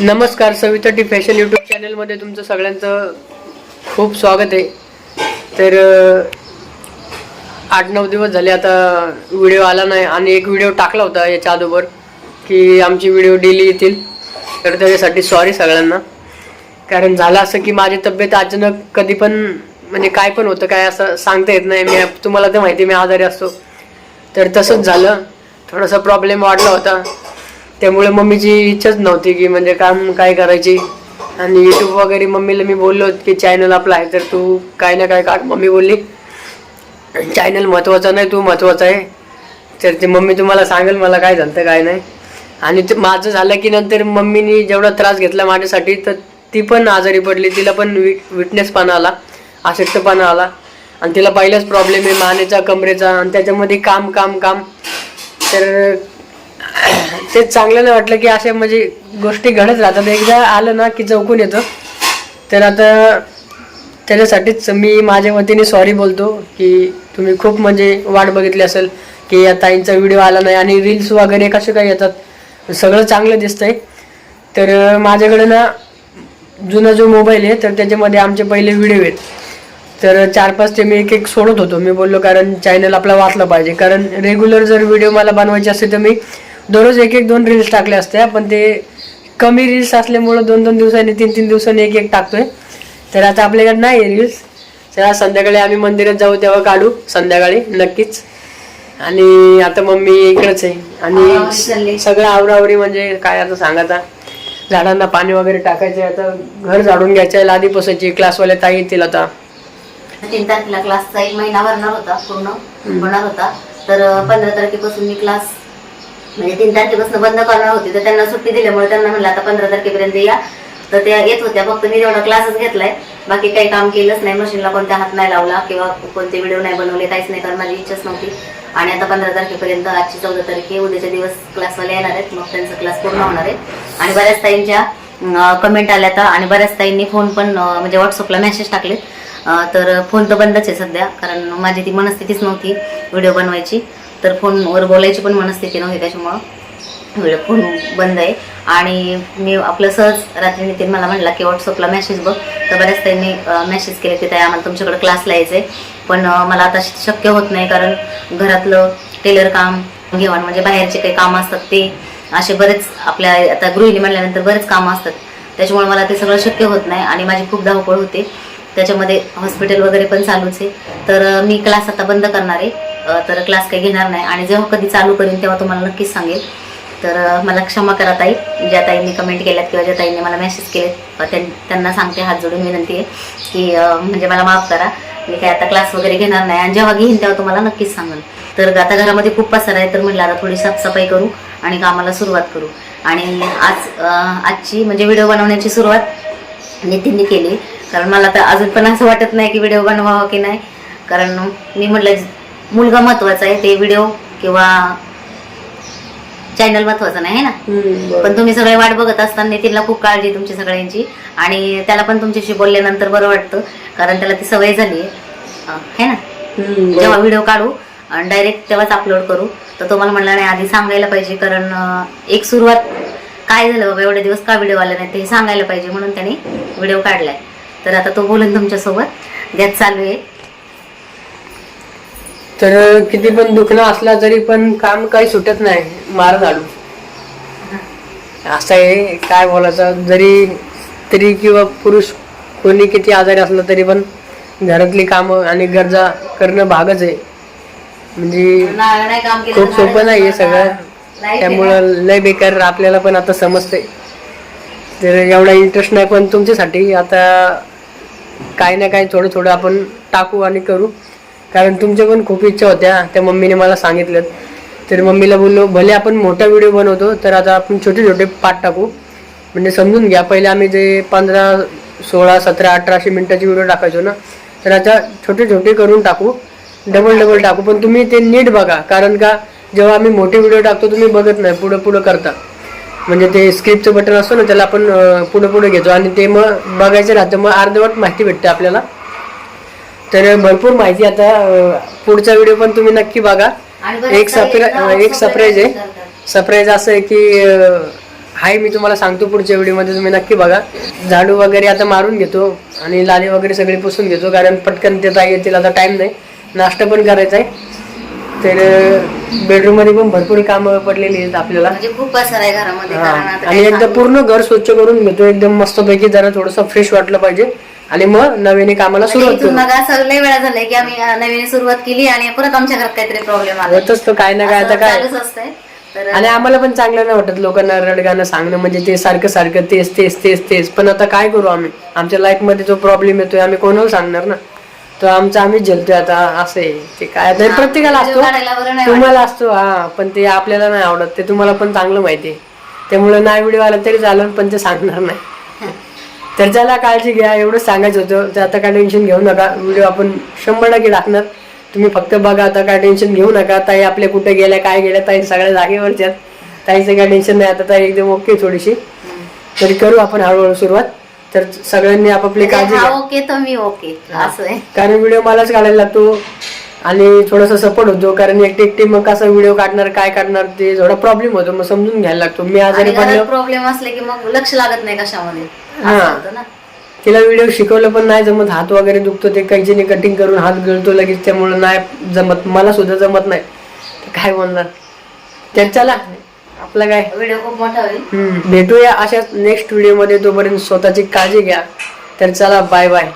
नमस्कार Savita T fashion YouTube चॅनलमध्ये तुमचं सगळ्यांचं खूप स्वागत आहे. तर आठ नऊ दिवस झाले आता व्हिडिओ आला नाही आणि एक व्हिडिओ टाकला होता याच्या अगोदर की आमची व्हिडिओ डेली येतील. तर त्याच्यासाठी सॉरी सगळ्यांना. कारण झालं असं की माझी तब्येत अचानक कधी पण म्हणजे काय पण होतं काय असं सांगता येत नाही. मी तुम्हाला तर माहिती मी आजारी असतो. तर तसंच झालं. थोडासा प्रॉब्लेम वाढला होता. त्यामुळे मम्मीची इच्छाच नव्हती की म्हणजे काम काय करायची. आणि युट्यूब वगैरे मम्मीला मी बोललो की चॅनल आपला आहे तर तू काय ना काय काढ मम्मी बोलली. चॅनल महत्त्वाचा नाही तू महत्त्वाचा आहे. तर ते मम्मी तुम्हाला सांगेल मला काय झालं काय नाही. आणि ते माझं झालं की नंतर मम्मीनी जेवढा त्रास घेतला माझ्यासाठी तर ती पण आजारी पडली तिला पण वि विटनेसपणा आला अशक्तपणा आला. आणि तिला पहिलाच प्रॉब्लेम आहे मानेचा कमरेचा आणि त्याच्यामध्ये काम काम काम. तर ते चांगलं नाही वाटलं की अशा म्हणजे गोष्टी घडत राहतात. एकदा आलं ना की चौकून येतं. तर आता त्याच्यासाठीच मी माझ्या वतीने सॉरी बोलतो की तुम्ही खूप म्हणजे वाट बघितली असेल की या ताईंचा व्हिडिओ आला नाही आणि रील्स वगैरे कसे काय येतात. सगळं चांगलं दिसतंय. तर माझ्याकडे ना जुना जो मोबाईल आहे तर त्याच्यामध्ये आमचे पहिले व्हिडिओ आहेत. तर चार पाच ते मी एक एक सोडत होतो. मी बोललो कारण चॅनल आपला वाचलं पाहिजे. कारण रेग्युलर जर व्हिडिओ मला बनवायचे असेल तर मी दररोज एक एक दोन रील्स टाकल्या असत्या पण ते कमी रील्स असल्यामुळं दोन दोन दिवसांनी तीन तीन दिवसांनी एक एक टाकतोय. तर आता आपल्याकडे नाही आहे रील्स तर आज संध्याकाळी आम्ही मंदिरात जाऊ तेव्हा काढू संध्याकाळी नक्कीच. आणि आता मम्मी इकडेच आहे. आणि सगळं आवरावरी म्हणजे काय आता सांगायचा झाडांना पाणी वगैरे टाकायचं आता घर झाडून घ्यायचं लादी पुसायची क्लासवाले ताई येतील आता. तीन तारखेला क्लासचा एक महिना भरणार होता पूर्ण होणार होता. तर पंधरा तारखेपासून मी क्लास म्हणजे तीन तारखेपासून बंद करणार होती तर त्यांना सुट्टी दिल्यामुळे त्यांना म्हणलं आता पंधरा तारखेपर्यंत या. तर त्या येत होत्या फक्त मी तेवढा क्लासच घेतलाय. बाकी काही काम केलंच नाही मशीनला कोणता हात नाही लावला किंवा कोणते व्हिडिओ नाही बनवले काहीच नाही कारण माझी इच्छाच नव्हती. आणि आता पंधरा तारखेपर्यंत आजची चौदा तारखे उद्याच्या दिवस क्लासवाले येणार आहेत मग त्यांचा क्लास पूर्ण होणार आहे. आणि बऱ्याच ताईंच्या कमेंट आल्या तर आणि बऱ्याच ताईंनी फोन पण म्हणजे व्हॉट्सअपला मेसेज टाकले तर फोन तर बंदच आहे सध्या कारण माझी ती मनस्थितीच नव्हती व्हिडिओ बनवायची. तर फोनवर बोलायची पण मनस्थिती नव्हती त्याच्यामुळं व्हिडिओ फोन बंद आहे. आणि मी आपलं सहज रात्री नितीन मला म्हणला की व्हॉट्सअपला मेसेज बघ. तर बऱ्याच त्यांनी मेसेज केले की ताई आम्हाला तुमच्याकडे क्लासला यायचं आहे पण मला आता शक्य होत नाही कारण घरातलं टेलर काम घेवाण म्हणजे बाहेरचे काही कामं असतात ते असे बरेच आपल्या आता गृहिणी म्हणल्यानंतर बरेच कामं असतात. त्याच्यामुळे मला ते सगळं शक्य होत नाही आणि माझी खूप धावपळ होते. त्याच्यामध्ये हॉस्पिटल वगैरे पण चालूच आहे. तर मी क्लास आता बंद करणार आहे. तर क्लास काही घेणार नाही. आणि जेव्हा कधी चालू करीन तेव्हा तुम्हाला नक्कीच सांगेल. तर मला क्षमा करा ताई. ज्या ताईंनी कमेंट केल्यात किंवा ज्या ताईंनी मला मेसेज केले त्यां- त्यांना सांगते हात जोडून विनंती आहे की म्हणजे मला माफ करा. मी काय आता क्लास वगैरे घेणार नाही. आणि जेव्हा घेईन तेव्हा तुम्हाला नक्कीच सांगेल. तर आता घरामध्ये खूप पसार आहे तर म्हटलं आता थोडी साफसफाई करू आणि कामाला सुरुवात करू. आणि आज आजची म्हणजे व्हिडिओ बनवण्याची सुरुवात नितीनने केली. कारण मला तर अजून पण असं वाटत नाही की व्हिडिओ बनवावा की नाही. कारण मी म्हटलं मुलगा महत्त्वाचा आहे ते व्हिडिओ किंवा चॅनल महत्वाचं नाही है ना? पण तुम्ही सगळे वाट बघत असताना नितीनला खूप काळजी तुमची सगळ्यांची. आणि त्याला पण तुमच्याशी बोलल्यानंतर बरं वाटतं कारण त्याला ती सवय झाली आहे. ना? जेव्हा व्हिडिओ काढू आणि डायरेक्ट तेव्हाच अपलोड करू तर तो मला म्हणला नाही आधी सांगायला पाहिजे कारण एक सुरुवात काय झालं बाबा एवढे दिवस का व्हिडिओ आले नाही ते सांगायला पाहिजे म्हणून त्याने व्हिडिओ काढलाय. तर आता तो बोलून तुमच्यासोबत गॅस चालू आहे. तर किती पण दुखणं असला तरी पण काम काही सुटत नाही मार झाडू. असं आहे काय बोलायचं जरी स्त्री किंवा पुरुष कोणी किती आजारी असलं तरी पण घरातली कामं आणि गरजा करणं भागच आहे. म्हणजे खूप सोपं नाही आहे सगळं. त्यामुळं लय बेकार आपल्याला पण आता समजते तर एवढा इंटरेस्ट नाही पण तुमच्यासाठी आता काही ना काही थोडं थोडं आपण टाकू आणि करू. कारण तुमच्या पण खूप इच्छा होत्या. त्या मम्मीने मला सांगितलं. तर मम्मीला बोललो भले आपण मोठा व्हिडिओ बनवतो तर आता आपण छोटे छोटे पाठ टाकू. म्हणजे समजून घ्या पहिले आम्ही जे पंधरा सोळा सतरा अठराशे मिनिटाचे व्हिडिओ टाकायचो ना तर आता छोटे छोटे करून टाकू. डबल डबल टाकू. पण तुम्ही ते नीट बघा. कारण का जेव्हा आम्ही मोठे व्हिडिओ टाकतो तुम्ही बघत नाही. पुढं पुढं करता. म्हणजे ते स्क्रिप्टचं बटन असतो ना त्याला आपण पुढं पुढं घेतो. आणि ते मग बघायचं राहतं. मग अर्धवट माहिती भेटते आपल्याला. तर भरपूर माहिती आता पुढचा व्हिडिओ पण तुम्ही नक्की बघा. एक सरप्राईज गावात एक सरप्राईज आहे. सरप्राईज असं आहे की हाय मी तुम्हाला सांगतो पुढच्या व्हिडिओमध्ये तुम्ही नक्की बघा. झाडू वगैरे आता मारून घेतो आणि लादी वगैरे सगळे पुसून घेतो कारण पटकन ते ताई येतील आता टाइम नाही. नाश्ता पण करायचा आहे. तर बेडरूममध्ये पण भरपूर कामं पडलेली आहेत आपल्याला. म्हणजे खूप आहे घरामध्ये आणि एकदा पूर्ण घर स्वच्छ करून घेतो. एकदम मस्तपैकी जरा थोडंसं फ्रेश वाटलं पाहिजे. आणि मग नव्याने कामाला म्हणजे सुरुवात इथून करू. मग असं लय वेळा झालंय की आम्ही अं, नवीन सुरुवात केली आणि परत आमच्या घरात काहीतरी प्रॉब्लेम आला. होतच तो काय ना काय आता काय. चालूच असतंय. तर आणि आम्हाला पण चांगलं नाही वाटत लोकांना रडगाणं सांगणं म्हणजे ते सारखं सारखं तेच तेच तेच तेच. पण आता काय करू आम्ही? आमच्या लाईफमध्ये जो प्रॉब्लेम येतोय आम्ही कोणाला सांगणार ना? तो आमचा आम्हीच झेलतोय आता असं आहे. ते काय आता प्रत्येकाला video असतो. काढायला बरं नाही तुम्हाला असतो हा पण ते आपल्याला नाही आवडत. ते तुम्हाला पण चांगलं माहिती आहे. त्यामुळे नाही व्हिडिओ आला तरी चालेल पण ते सांगणार नाही. तर चला काळजी घ्या एवढं सांगायचं होतं तर आता काय टेन्शन घेऊ नका. व्हिडिओ आपण शंभर टक्के टाकणार. तुम्ही फक्त बघा आता काय टेन्शन घेऊ नका. ताई आपल्या कुठे गेल्या काय गेल्या ताई सगळ्या जागेवरच्या आहेत. ताईचं काय टेन्शन नाही आता ताई एकदम ओके थोडीशी. तरी करू आपण हळूहळू सुरुवात. तर सगळ्यांनी आपापली काळजी म्हणजे हा ओके तर मी ओके असं कारण व्हिडिओ मलाच काढायला लागतो. आणि थोडासा सपोर्ट होतो कारण एकटी एकटी मग कसं व्हिडिओ काढणार काय काढणार ते थोडा प्रॉब्लेम होतो मग समजून घ्यायला लागतो. मी आजारी पडलो प्रॉब्लेम असले की मग लक्ष लागत नाही कशामध्ये. हा. तिला व्हिडिओ शिकवलं पण नाही जमत हात वगैरे दुखतो ते कैचीने कटिंग करून हात गळतो लगेच त्यामुळे नाही जमत मला सुद्धा जमत नाही. काय बोलणार? तर चला आपलं काय? व्हिडिओ खूप मोठा होईल. भेटूया अशाच नेक्स्ट व्हिडिओमध्ये तोपर्यंत स्वतःची काळजी घ्या. तर चला बाय बाय